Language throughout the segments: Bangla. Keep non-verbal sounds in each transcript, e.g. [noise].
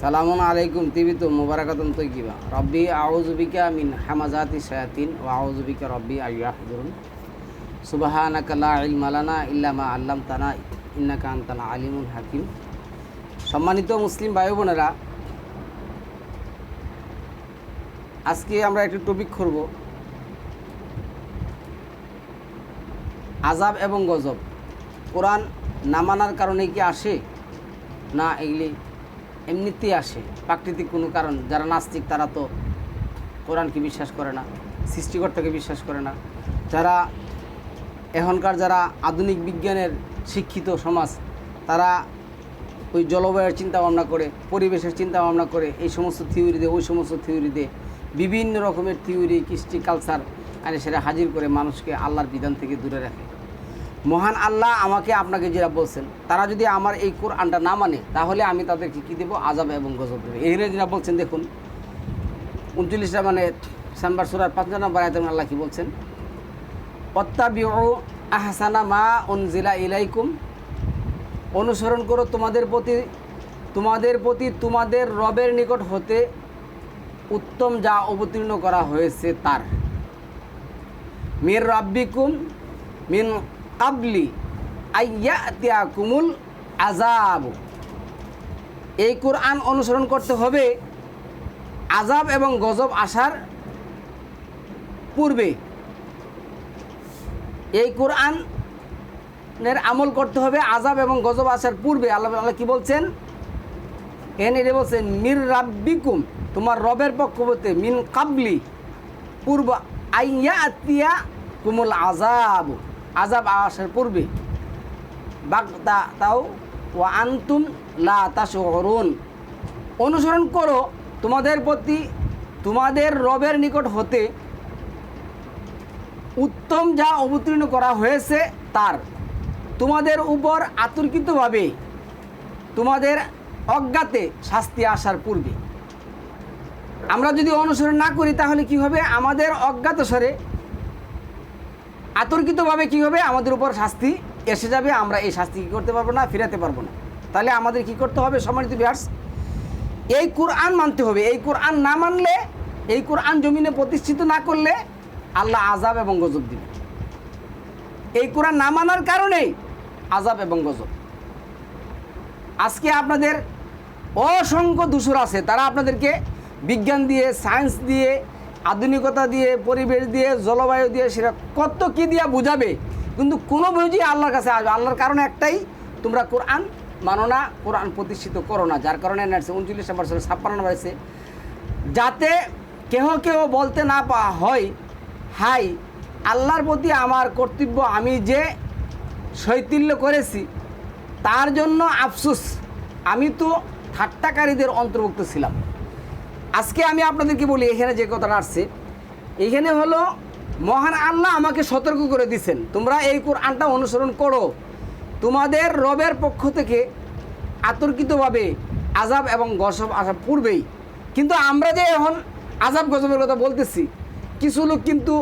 সালামুন আলাইকুম তিবিত মুবারাকাতুন তৈকিবা রব্বি আউজুবিকা মিন হামাজাতি শায়াতিন ও আউজুবিকা রব্বি আইয়াহদুরুন সুবাহানাকা লা ইলমা লানা ইল্লা মা আল্লামতানা, ইন্নাকা আনতাল আলিমুল হাকিম। সম্মানিত মুসলিম ভাই বোনেরা আজকে আমরা একটি টপিক করব। আজাব এবং গজব। কোরআন না মানার কারণে কি আসে? না এগুলি এমনিতেই আসে। প্রাকৃতিক কোনো কারণ, যারা নাস্তিক তারা তো কোরআনকে বিশ্বাস করে না, সৃষ্টিকর্তাকে বিশ্বাস করে না। যারা এখনকার যারা আধুনিক বিজ্ঞানের শিক্ষিত সমাজ, তারা ওই জলবায়ুর চিন্তা ভাবনা করে, পরিবেশের চিন্তা ভাবনা করে, এই সমস্ত থিওরি দিয়ে, ওই সমস্ত থিওরি দিয়ে বিভিন্ন রকমের থিওরি কৃষ্টি কালচার আরে সেটা হাজির করে মানুষকে আল্লাহর বিধান থেকে দূরে রাখে। মহান আল্লাহ আমাকে আপনাকে যেটা বলছেন, তারা যদি আমার এই কোরআনটা না মানে তাহলে আমি তাদেরকে কী দেবো? আজাব এবং গজব দেবো। এই যেটা বলছেন, দেখুন, উনচল্লিশটা মানে সাম্বার সুরার পাঁচ নম্বর আয়তন আল্লাহ কি বলছেন? অত্যাবিউ আহসানা মা উনজিলা ইলাইকুম। অনুসরণ করো তোমাদের প্রতি তোমাদের প্রতি তোমাদের রবের নিকট হতে উত্তম যা অবতীর্ণ করা হয়েছে তার। মির রাব্বিকুম মিন কাবলি আইয়া কুমুল আজাব এই কোরআন অনুসরণ করতে হবে আজাব এবং গজব আসার পূর্বে। এই কোরআনের আমল করতে হবে আজাব এবং গজব আসার পূর্বে। আল্লাহ আল্লাহ কি বলছেন? এটা বলছেন, মির রাব্বিকুম, তোমার রবের পক্ষ হতে মিন কাবলি, পূর্ব আইয়া আতিয়া কুমুল আজাব আজাব আসার পূর্বে। বাগদা তাও ও আন্তুম লা তাশরুন অনুসরণ করো, তোমাদের প্রতি তোমাদের রবের নিকট হতে উত্তম যা অবতীর্ণ করা হয়েছে তার। তোমাদের উপর আতর্কিতভাবে তোমাদের অজ্ঞাতে শাস্তি আসার পূর্বে। আমরা যদি অনুসরণ না করি, তাহলে কি হবে? আমাদের অজ্ঞাত স্বরে আতর্কিতভাবে কী হবে? আমাদের উপর শাস্তি এসে যাবে, আমরা এই শাস্তি কী করতে পারব না, ফিরাতে পারব না। তাহলে আমাদের কি করতে হবে, সম্মানিত বিহার্স এই কোরআন মানতে হবে। এই কোরআন না মানলে, এই কোরআন জমিনে প্রতিষ্ঠিত না করলে আল্লাহ আজাব এবং গজব দিবে। এই কোরআন না মানার কারণেই আজাব এবং গজব। আজকে আপনাদের অসংখ্য দূষর আছে। তারা আপনাদেরকে বিজ্ঞান দিয়ে সায়েন্স দিয়ে আধুনিকতা দিয়ে, পরিবেশ দিয়ে, জলবায়ু দিয়ে সেটা কত কী দিয়ে বুঝাবে? কিন্তু কোনো বুঝি আল্লাহর কাছে আসবে। আল্লাহর কারণে একটাই, তোমরা কোরআন মানো না, কোরআন প্রতিষ্ঠিত করো না। যার কারণে নার্সে উনচল্লিশ নম্বর সালে ছাপ্পান্ন নম্বর আছে, যাতে কেহ কেহ বলতে না হয়, হাই, আল্লাহর প্রতি আমার কর্তব্য আমি যে শৈতিল্য করেছি, তার জন্য আফসোস, আমি তো ঠাট্টাকারীদের অন্তর্ভুক্ত ছিলাম। আজকে আমি আপনাদেরকে বলি, এখানে যে কথাটা আসছে, এখানে হলো, মহান আল্লাহ আমাকে সতর্ক করে দিছেন তোমরা এই কোরআনটা অনুসরণ করো। তোমাদের রবের পক্ষ থেকে আতর্কিতভাবে আজাব এবং গসব আসার পূর্বেই। কিন্তু আমরা যে এখন আজাব গজবের কথা বলতেছি, কিছু লোক কিন্তু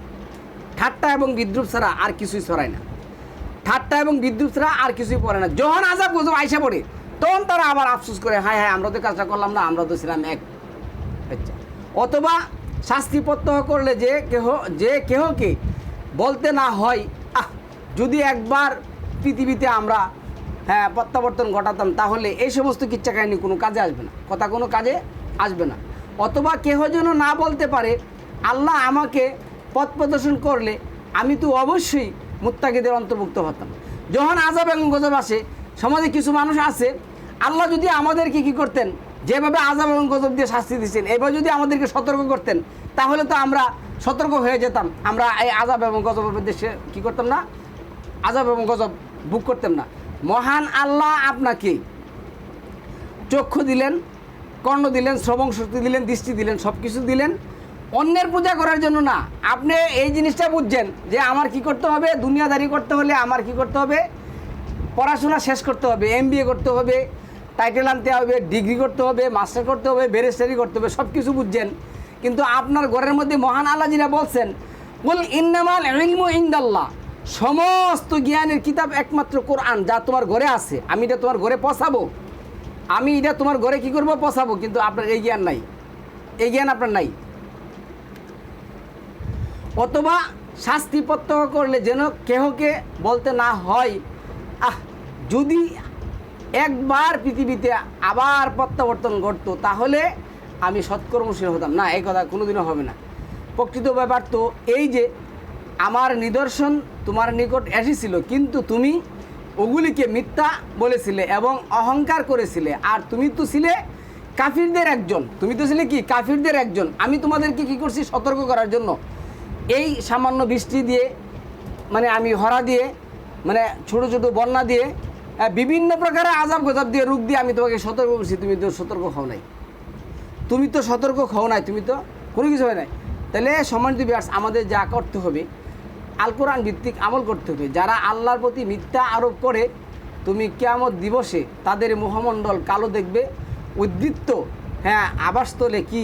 [clears throat] ঠাট্টা এবং বিদ্রুপ ছাড়া আর কিছুই ছড়ায় না। ঠাট্টা এবং বিদ্রুপ ছাড়া আর কিছুই পড়ে না। যখন আজাব গজব আইসা পড়ে, তখন তারা আবার আফসোস করে, হায় হায়, আমরা তো কাজটা করলাম না, আমরা তো ছিলাম এক। অথবা শাস্তি প্রত্যহ করলে যে কেহ, যে কেহকে বলতে না হয়, আহ, যদি একবার পৃথিবীতে আমরা হ্যাঁ প্রত্যাবর্তন ঘটাতাম, তাহলে এই সমস্ত কিচ্ছা কাহিনী কোনো কাজে আসবে না। কথা কোনো কাজে আসবে না। অথবা কেহ যেন না বলতে পারে, আল্লাহ আমাকে পথ প্রদর্শন করলে আমি তো অবশ্যই মুত্তাকিদের অন্তর্ভুক্ত হতাম। যখন আজাব এবং গজব আসে, সমাজে কিছু মানুষ আছে, আল্লাহ যদি আমাদেরকে কী করতেন? যেভাবে আজাব এবং গজব দিয়ে শাস্তি দিচ্ছেন, এবার যদি আমাদেরকে সতর্ক করতেন, তাহলে তো আমরা সতর্ক হয়ে যেতাম। আমরা এই আজাব এবং গজবের দেশে কী করতাম না? আজাব এবং গজব বুক করতাম না। মহান আল্লাহ আপনাকে চক্ষু দিলেন, কর্ণ দিলেন, শ্রবণ শক্তি দিলেন, দৃষ্টি দিলেন সব কিছু দিলেন। অন্যের পূজা করার জন্য না, আপনি এই জিনিসটা বুঝছেন যে আমার কি করতে হবে? দুনিয়াদারি করতে হলে আমার কি করতে হবে? পড়াশোনা শেষ করতে হবে এম করতে হবে টাইটেল আনতে হবে, ডিগ্রি করতে হবে মাস্টার করতে হবে ব্যারিস্টারি করতে হবে সব কিছু বুঝছেন। কিন্তু আপনার ঘরের মধ্যে মহান আল্লাহ বলছেন বল ইন্নামাল ইলমু ইন্দাল্লাহ। সমস্ত জ্ঞানের কিতাব একমাত্র কোরআন, যা তোমার ঘরে আছে। আমি এটা তোমার ঘরে পৌঁছাবো আমি এটা তোমার ঘরে কি করব? পচাবো। কিন্তু আপনার এই জ্ঞান নাই। এই জ্ঞান আপনার নাই। অথবা শাস্তি প্রত্যক্ষ করলে যেন কেহকে বলতে না হয়, আহ, যদি একবার পৃথিবীতে আবার প্রত্যাবর্তন ঘটতো, তাহলে আমি সৎকর্মশীল হতাম। না, এই কথা কোনোদিনও হবে না। প্রকৃত ব্যাপার তো এই যে, আমার নিদর্শন তোমার নিকট এসেছিল, কিন্তু তুমি ওগুলিকে মিথ্যা বলেছিলে এবং অহংকার করেছিলে। আর তুমি তো ছিলে কাফিরদের একজন। তুমি তো ছিলে কি? কাফিরদের একজন। আমি তোমাদেরকে কি করছি? সতর্ক করার জন্য। এই সামান্য বৃষ্টি দিয়ে মানে আমি হরা দিয়ে মানে ছোট ছোট বন্যা দিয়ে বিভিন্ন প্রকারের আজাব গজাব দিয়ে রূপ দিয়ে আমি তোমাকে সতর্ক করছি। তুমি তো সতর্ক হও নাই। তুমি তো সতর্ক হও নাই, তুমি তো কোনো কিছু হয় নাই। তাহলে সম্মানিত বিয়ার্স আমাদের যা করতে হবে, আল কোরআন ভিত্তিক আমল করতে হবে। যারা আল্লাহর প্রতি মিথ্যা আরোপ করে, তুমি কেমন দিবসে তাদের মুখমণ্ডল কালো দেখবে। উদ্বৃত্ত হ্যাঁ আবাসস্থলে কি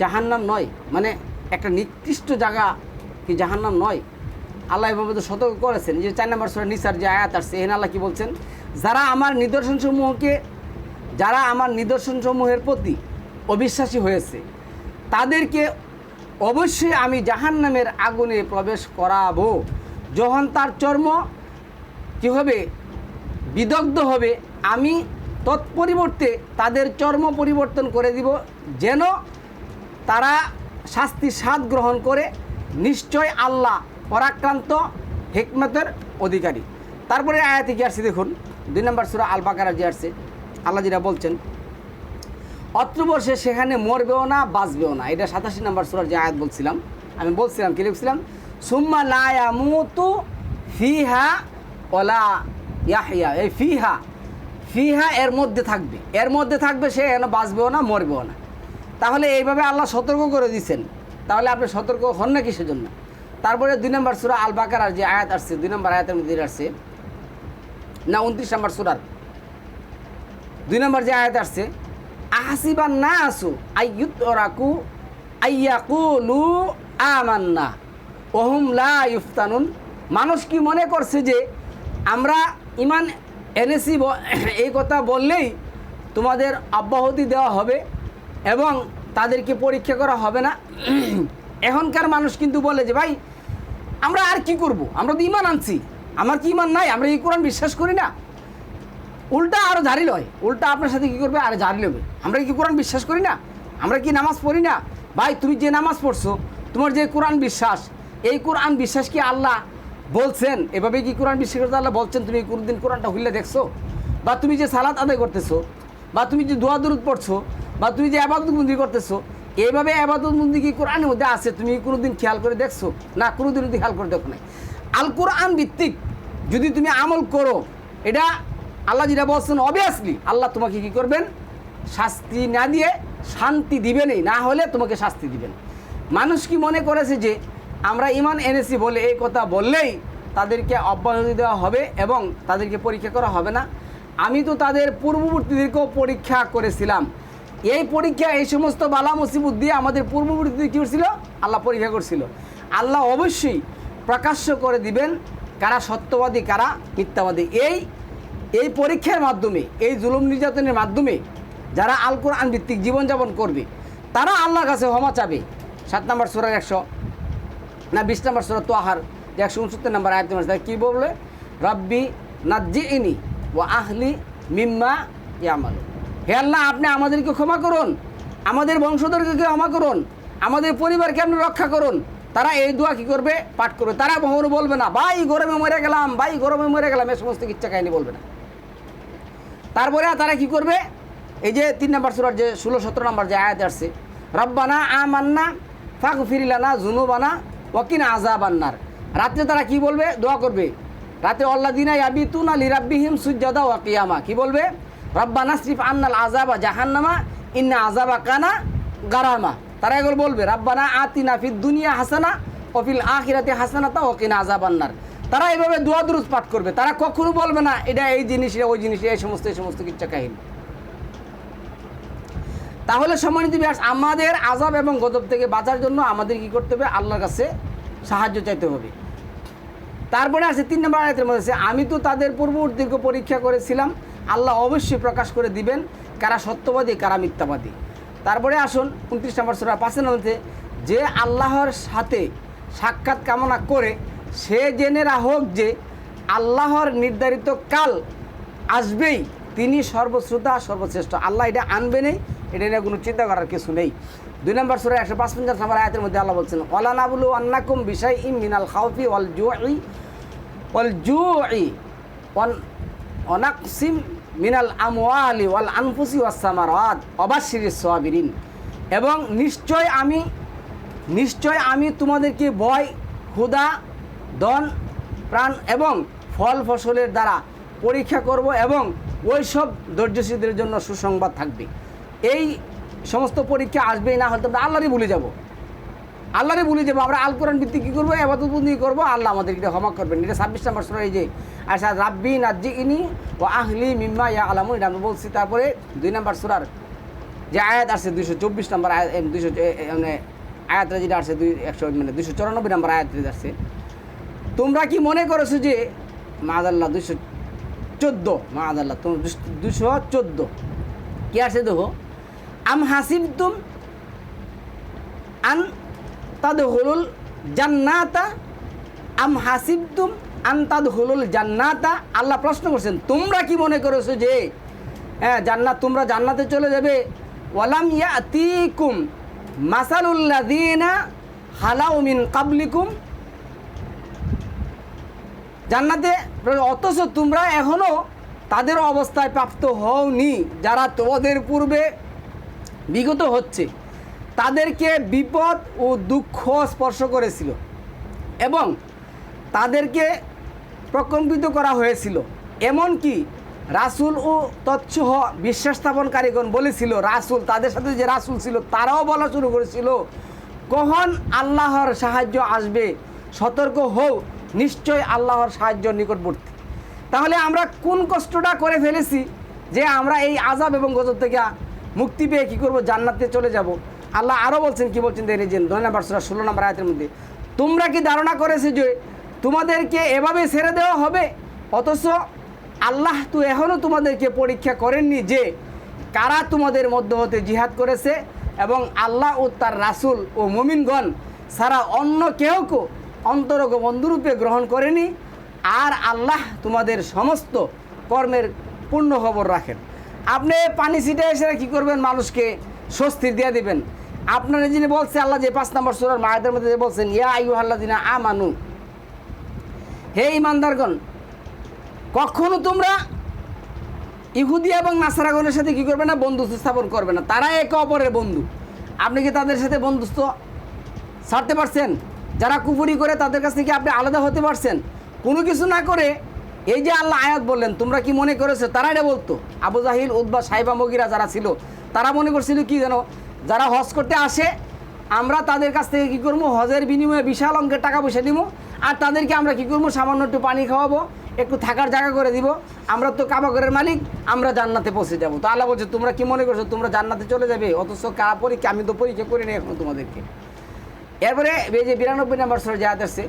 জাহান্নাম নয়? মানে একটা নির্দিষ্ট জায়গা কি জাহান্নাম নয়? আল্লাহ এভাবে তো সতর্ক করেছেন। যে চার নম্বর সুরা নিসার যে আয়াত আসছে, এখানে আল্লাহ কি বলছেন? যারা আমার নিদর্শনসমূহকে, যারা আমার নিদর্শনসমূহের প্রতি অবিশ্বাসী হয়েছে, তাদেরকে অবশ্যই আমি জাহান্নামের আগুনে প্রবেশ করাবো। যখন তার চর্ম কী হবে? বিদগ্ধ হবে, আমি তৎপরিবর্তে তাদের চর্ম পরিবর্তন করে দিব, যেন তারা শাস্তির স্বাদ গ্রহণ করে। নিশ্চয় আল্লাহ পরাক্রান্ত হেকমতের অধিকারী। তারপরে আয়াতে আসছে দেখুন, দুই নম্বর সুরা আল বাকারা যে আল্লাহ বলছেন, অত্র বর্ষে সেখানে মরবেও না, বাঁচবেও না। এটা সাতাশি নম্বর সুরার যে আয়াত বলছিলাম, আমি বলছিলাম, কি লিখছিলাম? সুম্মা লায়ামুতু ফিহা ওলা ইয়াহিয়া এই ফিহা ফিহা এর মধ্যে থাকবে। এর মধ্যে থাকবে সে যেন বাঁচবেও না, মরবেও না। তাহলে এইভাবে আল্লাহ সতর্ক করে দিচ্ছেন তাহলে আপনি সতর্ক হন না কিসের জন্য তারপরে দুই নম্বর সুরা আল বাকার যে আয়াত আসছে, দুই নম্বর আয়াতের মধ্যে আসছে। না, উনত্রিশ নম্বর সুরার। দুই নম্বর যে আয়াত আসছে, আহাসিবান না আসু আইয়ুত রাকু আইয়াকুলু আমান্না, ওহুম লা ইফতানুন। মানুষ কি মনে করছে যে আমরা ইমান এনেছি এই কথা বললেই তোমাদের অব্যাহতি দেওয়া হবে এবং তাদেরকে পরীক্ষা করা হবে না। এখনকার মানুষ কিন্তু বলে যে, ভাই আমরা আর কি করব? আমরা তো ইমান আনছি। আমার কি ইমান নাই? আমরা এই কোরআন বিশ্বাস করি না। উল্টা আরও জারি লয় উল্টা আপনার সাথে কী করবে? আর জারি লবে আমরা কি কোরআন বিশ্বাস করি না? আমরা কি নামাজ পড়ি না? ভাই, তুমি যে নামাজ পড়ছো, তোমার যে কোরআন বিশ্বাস, এই কোরআন বিশ্বাস কি আল্লাহ বলছেন? এভাবে কি কোরআন বিশ্বাস করতে আল্লাহ বলছেন? তুমি কোনোদিন কোরআনটা হুললে দেখছ? বা তুমি যে সালাত আদায় করতেছো, বা তুমি যে দোয়া দরুদ পড়ছো, বা তুমি যে আবাদত বন্দি করতেছো এইভাবে আবাদত কি কোরআনের মধ্যে আছে? তুমি কোনোদিন খেয়াল করে দেখছ? না, কোনোদিন যদি খেয়াল করে দেখো নাই। আল কোরআন ভিত্তিক যদি তুমি আমল করো, এটা আল্লাহ যেটা বলছেন অবভিয়াসলি আল্লাহ তোমাকে কি করবেন? শাস্তি না দিয়ে শান্তি দিবেনই, না হলে তোমাকে শাস্তি দিবেন। মানুষ কি মনে করেছে যে আমরা ইমান এনেছি বলে এই কথা বললেই তাদেরকে অব্যাহতি দেওয়া হবে এবং তাদেরকে পরীক্ষা করা হবে না? আমি তো তাদের পূর্ববর্তীদেরকেও পরীক্ষা করেছিলাম। এই পরীক্ষা, এই সমস্ত বালা মুসিবত দিয়ে আমাদের পূর্ববর্তীদের কী করছিল? আল্লাহ পরীক্ষা করছিল। আল্লাহ অবশ্যই প্রকাশ্য করে দিবেন কারা সত্যবাদী, কারা মিথ্যাবাদী। এই এই পরীক্ষার মাধ্যমে, এই জুলুম নির্যাতনের মাধ্যমে যারা আল কোরআন ভিত্তিক জীবনযাপন করবে, তারা আল্লাহর কাছে ক্ষমা চাবে। সাত নম্বর সুরার একশো, না, বিশ নম্বর সুরা তো আহার যে একশো উনসত্তর নম্বর আয়ত্ত মাস কী বলবে? রব্বি নাজ্জি ইনি ও আহলি মিম্মা ইয়ামাল হে আল্লাহ, আপনি আমাদেরকে ক্ষমা করুন। আমাদের বংশধরকে ক্ষমা করুন। আমাদের পরিবারকে আপনি রক্ষা করুন? তারা এই দোয়া কী করবে? পাঠ করবে। তারা কখনো বলবে না, ভাই, গরমে মরে গেলাম, ভাই, গরমে মরে গেলাম। এ সমস্ত কিচ্ছা কাহিনী বলবে না। তারপরে তারা কি করবে? এই যে তিন নম্বর সুরার যে ষোলো, সতেরো নম্বর যে আয়াত আসছে, রব্বানা আমান্না ফাঁক ফিরিলানা জুনুবানা ওয়াকিনা আজাবান্নার রাত্রে তারা কি বলবে? দোয়া করবে। রাতে অল্লা দিনা ইয়াবিতুন আলী রাব্বিহিম সুজাদা ওয়াকিয়ামা কি বলবে? রব্বানা শ্রীফ আন্নাল আজাবা জাহান্নামা, ইন্না আজাবা কানা গারামা। তারা এগুলো বলবে, রাব্বানা আতিনা ফিদ দুনিয়া হাসানা অফিল আখিরাতে হাসানাতা ওকিনা আজাবান্নার তারা এভাবে দোয়া দুরুজ পাঠ করবে। তারা কখনো বলবে না, এটা এই জিনিস ওই জিনিস এই সমস্ত এই সমস্ত কিচ্ছা কাহিনী। তাহলে সম্মানিত ব্যাস আমাদের আজাব এবং গজব থেকে বাঁচার জন্য আমাদের কি করতে হবে? আল্লাহর কাছে সাহায্য চাইতে হবে। তারপরে আছে তিন নম্বর আয়াতের মধ্যে আমি তো তাদের পূর্ব পূর্ববর্তীকে পরীক্ষা করেছিলাম আল্লাহ অবশ্যই প্রকাশ করে দিবেন কারা সত্যবাদী, কারা মিথ্যাবাদী। তারপরে আসুন উনত্রিশ নম্বর সুরা পাঁচের মধ্যে যে আল্লাহর সাথে সাক্ষাৎ কামনা করে, সে জেনে রাখুক যে আল্লাহর নির্ধারিত কাল আসবেই, তিনি সর্বশ্রোতা, সর্বশ্রেষ্ঠ। আল্লাহ এটা আনবে নেই, এটা নিয়ে কোনো চিন্তা করার কিছু নেই। দুই নম্বর সুরা একশো পাঁচ পঞ্চাশ নম্বর আয়াতের মধ্যে আল্লাহ বলছেন, ওয়ালানাবুলু আন্নাকুম বিষয় ইম মিনাল খাউফি ওয়াল জুই ওয়াল জুই, ওয়ান অনাকসিম মিনাল আমওয়ালি ওয়াল আনফুসি ওয়াসামারাত অবাশির সোয়াবিরিন এবং নিশ্চয় আমি নিশ্চয় আমি তোমাদেরকে ভয় ক্ষুদা দন প্রাণ এবং ফল ফসলের দ্বারা পরীক্ষা করব এবং ওই সব ধৈর্যশীলদের জন্য সুসংবাদ থাকবে। এই সমস্ত পরীক্ষা আসবেই, না হলে আমরা আল্লাহরই ভুলে যাব। আল্লাহরে বলে যাব আমরা আল কোরআন ভিত্তিক কী করব? এবার এবাদতবন্দি করব? আল্লাহ আমাদের এটা ক্ষমা করবেন। এটা ছাব্বিশ নম্বর সুরা, এই যে আচ্ছা রাব্বি নাজ্জি ইনি ও আহলি মিম্মা ইয়া আলামু এটা আমরা বলছি, তারপরে দুই নম্বর সুরার যে আয়াত আসছে, দুইশো চব্বিশ নম্বর আয়াত দুইশো মানে আয়াতটা যেটা আসছে, দুই, একশো মানে দুইশো চুরানব্বই নম্বর আয়াত আসছে, তোমরা কি মনে করেছ যে মাদাল্লাহ দুইশো চোদ্দ মাদাল্লাহ তোমরা দুশো চোদ্দ, কি আছে দেখো? আম হাসিব তুম আন তাদ হলুল জান্নাতা? আম হাসিবতুম আন তাদ হলুল জান্নাতা? আল্লাহ প্রশ্ন করছেন, তোমরা কি মনে করেছ যে হ্যাঁ জান্নাত, তোমরা জান্নাতে চলে যাবে? ওয়ালাম ইয়াতিকুম মাসালুল্লাযিনা হালাউ মিন কাবলিকুম। জান্নাতে, অথচ তোমরা এখনও তাদের অবস্থায় প্রাপ্ত হওনি, যারা তোমাদের পূর্বে বিগত হচ্ছে। তাদেরকে বিপদ ও দুঃখ স্পর্শ করেছিল এবং তাদেরকে প্রকম্পিত করা হয়েছিল। এমনকি রাসুল ও তৎসহ বিশ্বাস স্থাপনকারীগণ বলেছিল, রাসুল, তাদের সাথে যে রাসুল ছিল, তারাও বলা শুরু করেছিল, কখন আল্লাহর সাহায্য আসবে, সতর্ক হও, নিশ্চয় আল্লাহর সাহায্য নিকটবর্তী। তাহলে আমরা কোন কষ্টটা করে ফেলেছি যে আমরা এই আজাব এবং গজব থেকে মুক্তি পেয়ে কী করব? জান্নাতে চলে যাব। আল্লাহ আরও বলছেন, কি বলছেন দেখে যে নয় নম্বর সুরা ষোলো নম্বর আয়তের মধ্যে, তোমরা কি ধারণা করেছে যে তোমাদেরকে এভাবে ছেড়ে দেওয়া হবে? অথচ আল্লাহ তো এখনও তোমাদেরকে পরীক্ষা করেননি যে কারা তোমাদের মধ্য হতে জিহাদ করেছে এবং আল্লাহ ও তার রাসুল ও মুমিনগণ সারা অন্য কেউকে অন্তরগ বন্ধুরূপে গ্রহণ করেনি? আর আল্লাহ তোমাদের সমস্ত কর্মের পূর্ণ খবর রাখেন। আপনি পানি ছিটে এসে কী করবেন? মানুষকে স্বস্তি দিয়ে দিবেন। আপনারা যিনি বলছে আল্লাহ যে পাঁচ নম্বর সুরার মায়েদের মধ্যে বলছেন, ইয়া আইউ আল্লাহ দিনা আ মানু হে ইমানদারগণ কখনো তোমরা ইহুদি এবং নাসারাগণের সাথে কী করবে না? বন্ধুত্ব স্থাপন করবে না। তারা একে অপরের বন্ধু। আপনি কি তাদের সাথে বন্ধুত্ব ছাড়তে পারছেন? যারা কুপুরি করে, তাদের কাছ থেকে আপনি আলাদা হতে পারছেন? কোনো কিছু না করে এই যে আল্লাহ আয়াত বললেন, তোমরা কি মনে করেছ? তারা এটা বলতো। আবু জাহিল উদ্বা সাহেবা মগিরা যারা ছিল, তারা মনে করছিল কি যেন? যারা হজ করতে আসে, আমরা তাদের কাছ থেকে কী করব? হজের বিনিময়ে বিশাল অঙ্কের টাকা পয়সা দিব। আর তাদেরকে আমরা কী করব? সামান্য একটু পানি খাওয়াবো, একটু থাকার জায়গা করে দিব। আমরা তো কাবাগরের মালিক, আমরা জান্নাতে পৌঁছে যাব। তো আল্লাহ বলছে, তোমরা কি মনে করছ? তোমরা জান্নাতে চলে যাবে? অথচ কারা পরীক্ষা? আমি তো পরীক্ষা করি না এখন তোমাদেরকে। এরপরে এই যে বিরানব্বই নম্বর সরে জাহাজ আসছে,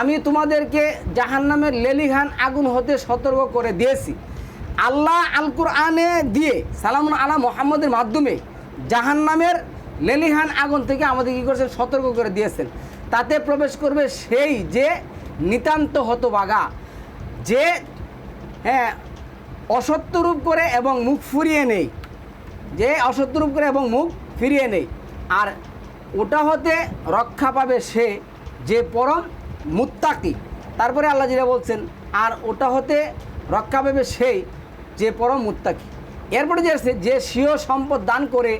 আমি তোমাদেরকে জাহান্নামের লেলিহান আগুন হতে সতর্ক করে দিয়েছি। আল্লাহ আল কুরআনে দিয়ে সালাম আলা মোহাম্মদের মাধ্যমে জাহান্নামের লেলিহান আগুন থেকে আমাদের কী করেছেন? সতর্ক করে দিয়েছেন। তাতে প্রবেশ করবে সেই যে নিতান্ত হতবাগা, যে হ্যাঁ অসত্যরূপ করে এবং মুখ ফুরিয়ে নেই। যে অসত্যরূপ করে এবং মুখ ফিরিয়ে নেই। আর ওটা হতে রক্ষা পাবে সে যে পরম মুত্তাকি। তারপরে আল্লাহ যেটা বলছেন, আর ওটা হতে রক্ষা পাবে সেই যে পরম মুত্তাকি। এরপরে যে আছে যে স্বীয় সম্পদ দান করে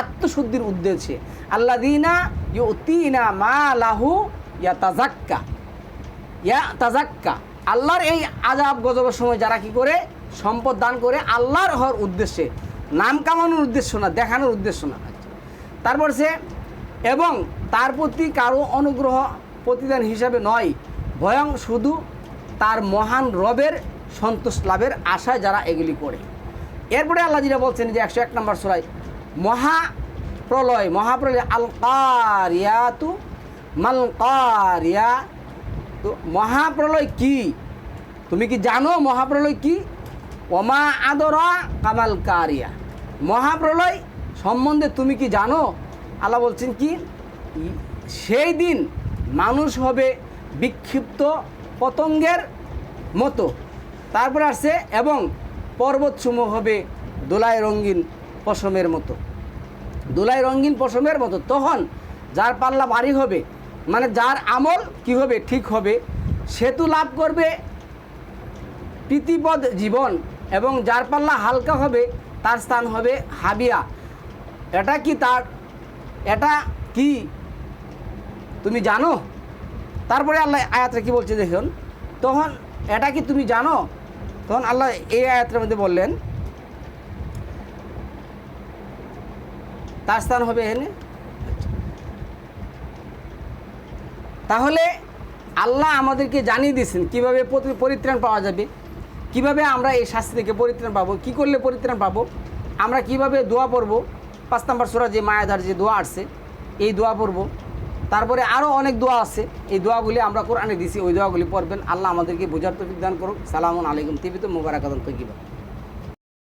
আত্মশুদ্ধির উদ্দেশ্যে আল্লাহ দিনা ইউতিনা মা লাহু ইয়া তাজাক্কা ইয়া তাজাক্কা আল্লাহর এই আজাব গজবের সময় যারা কি করে? সম্পদ দান করে আল্লাহর হওয়ার উদ্দেশ্যে, নাম কামানোর উদ্দেশ্য না, দেখানোর উদ্দেশ্য না। তারপর সে, এবং তার প্রতি কারও অনুগ্রহ প্রতিদান হিসাবে নয়, ভয়ং শুধু তার মহান রবের সন্তোষ লাভের আশায় যারা এগুলি করে। এরপরে আল্লাহ যেটা বলছেন যে একশো এক নম্বর সরাই মহা প্রলয় মহাপ্রলয় আল কারিয়াতু মাল কারিয়া। তো মহাপ্রলয় কি? তুমি কি জানো মহাপ্রলয় কি? ওমা আদরা কামাল কারিয়া। মহাপ্রলয় সম্বন্ধে তুমি কি জানো? আল্লাহ বলছেন কি? সেই দিন মানুষ হবে বিক্ষিপ্ত পতঙ্গের মতো। তারপরে আসছে এবং পর্বতসমূহ হবে দোলায় রঙিন পশমের মতো। দোলাই রঙিন পশমের মতো। তখন যার পাল্লা ভারী হবে মানে যার আমল কি হবে, ঠিক হবে, সেতু লাভ করবে প্রীতিপদ জীবন এবং যার পাল্লা হালকা হবে, তার স্থান হবে হাবিয়া। এটা কি তার, এটা কি তুমি জানো? তারপরে আল্লাহ আয়াতটা কি বলছে দেখুন। তখন এটা কি তুমি জানো? তখন আল্লাহ এই আয়াতের মধ্যে বললেন, তার স্থান হবে এখানে। তাহলে আল্লাহ আমাদেরকে জানিয়ে দিয়েছেন কীভাবে পরি- পরিত্রাণ পাওয়া যাবে, কীভাবে আমরা এই শাস্তি থেকে পরিত্রাণ পাবো, কি করলে পরিত্রাণ পাবো, আমরা কীভাবে দোয়া পড়ব। পাঁচ নম্বর সুরা যে মায়াধার যে দোয়া আসছে, এই দোয়া পড়ব। তারপরে আরও অনেক দোয়া আছে। এই দোয়াগুলি আমরা কোরআনে দিছি, ওই দোয়াগুলি পড়বেন। আল্লাহ আমাদেরকে বোঝার তো দান করুক। সালামুন আলাইকুম। টিভিতে মোবারকাতন তৈবা